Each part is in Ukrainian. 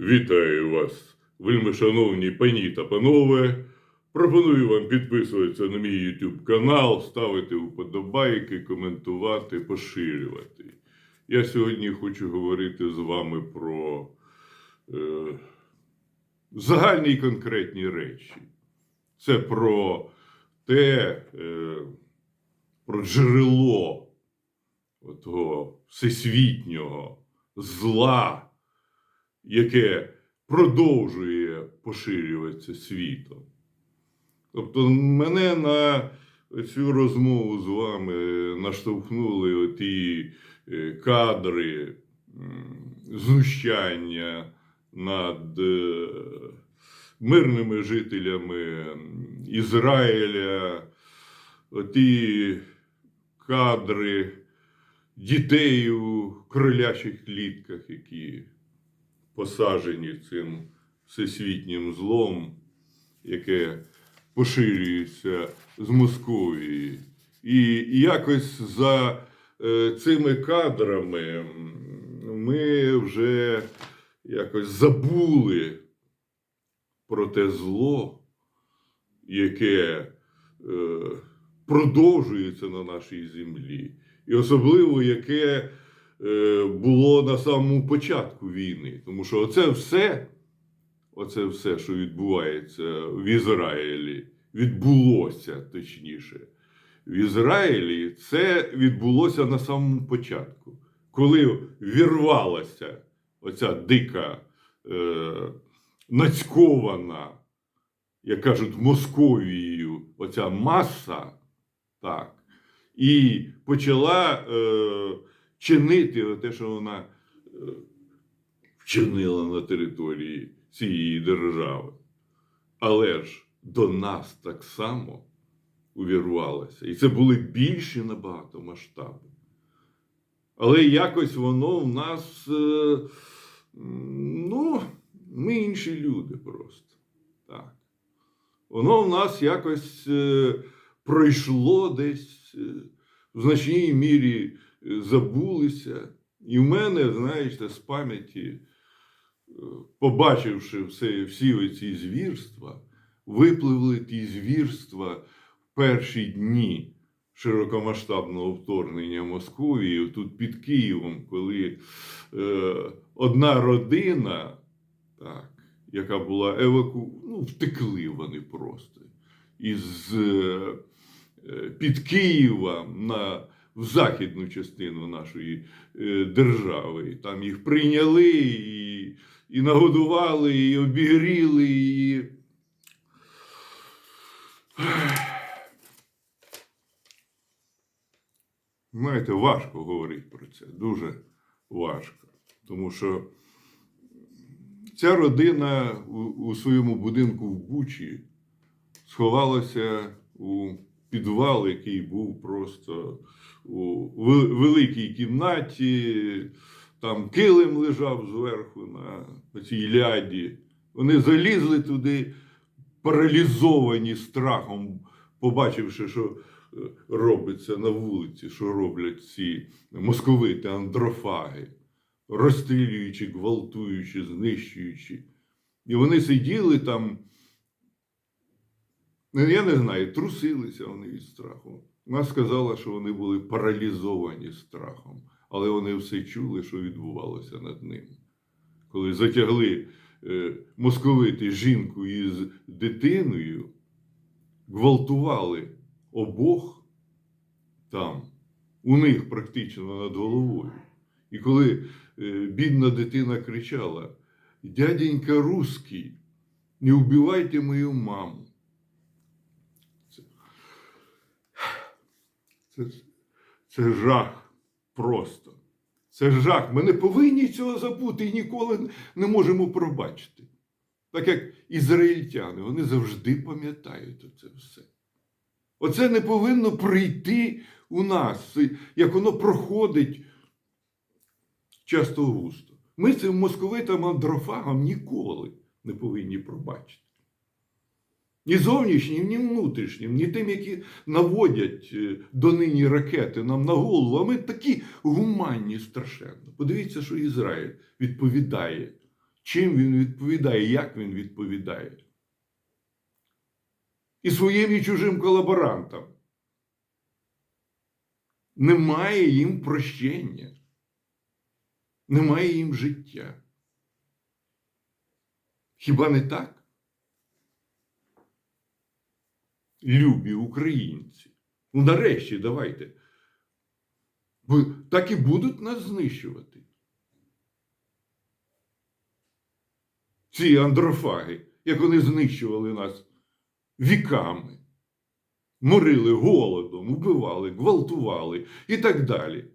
Вітаю вас, вельмишановні пані та панове. Пропоную вам підписуватися на мій YouTube канал, ставити вподобайки, коментувати, поширювати. Я сьогодні хочу говорити з вами про е, загальні конкретні речі. Це про те, е, про джерело того всесвітнього зла, яке продовжує поширюватися світом. Тобто мене на цю розмову з вами наштовхнули оті е, кадри знущання над е, мирними жителями Ізраїля, оті кадри дітей у кролячих клітках, які посаджені цим всесвітнім злом, яке поширюється з Московії. І якось за е, цими кадрами ми вже якось забули про те зло, яке е, продовжується на нашій землі, і особливо яке було на самому початку війни. Тому що оце все, оце все, що відбувається в Ізраїлі, відбулося точніше. В Ізраїлі це відбулося на самому початку, коли вірвалася оця дика, е, нацькована, як кажуть, Московією, оця маса, так, і почала е, чинити те, що вона е, вчинила на території цієї держави. Але ж до нас так само увірвалося. І це були більші набагато масштаби. Але якось воно в нас, е, ну, ми інші люди просто. Так. Воно в нас якось е, пройшло десь в значній мірі забулися. І в мене, знаєте, з пам'яті, е, побачивши все, всі оці звірства, випливли ті звірства в перші дні широкомасштабного вторгнення Московії, тут під Києвом, коли е, одна родина, так, яка була еваку... ну, втекли вони просто із е, е, під Києва на в західну частину нашої е, держави. Там їх прийняли і, і нагодували, і обігріли. І... Знаєте, важко говорити про це, дуже важко. Тому що ця родина у, у своєму будинку в Бучі сховалася у підвал, який був просто у великій кімнаті. Там килим лежав зверху на цій ляді. Вони залізли туди, паралізовані страхом, побачивши, що е, робиться на вулиці, що роблять ці московити, андрофаги, розстрілюючи, гвалтуючи, знищуючи. І вони сиділи там, я не знаю, трусилися вони від страху. Вона сказала, що вони були паралізовані страхом, але вони все чули, що відбувалося над ними. Коли затягли е, московити жінку із дитиною, гвалтували обох там, у них практично над головою. І коли е, бідна дитина кричала: Дяденька русский, не вбивайте мою маму. Це, це жах просто. Це жах. Ми не повинні цього забути і ніколи не можемо пробачити. Так як ізраїльтяни, вони завжди пам'ятають оце все. Оце не повинно прийти у нас, як воно проходить часто густо. Ми цим московитам андрофагам ніколи не повинні пробачити. Ні зовнішнім, ні внутрішнім, ні тим, які наводять е, донині ракети нам на голову. А ми такі гуманні страшенно. Подивіться, що Ізраїль відповідає чим він відповідає, як він відповідає. І своїм і чужим колаборантам. Немає їм прощення, немає їм життя. Хіба не так? Любі українці. Ну, нарешті, давайте. Бо так і будуть нас знищувати. Ці андрофаги, як вони знищували нас віками, морили голодом, вбивали, гвалтували і так далі.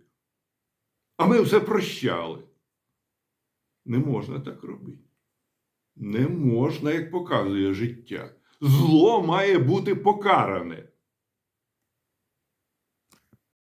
А ми все прощали. Не можна так робити. Не можна, як показує життя. Зло має бути покаране.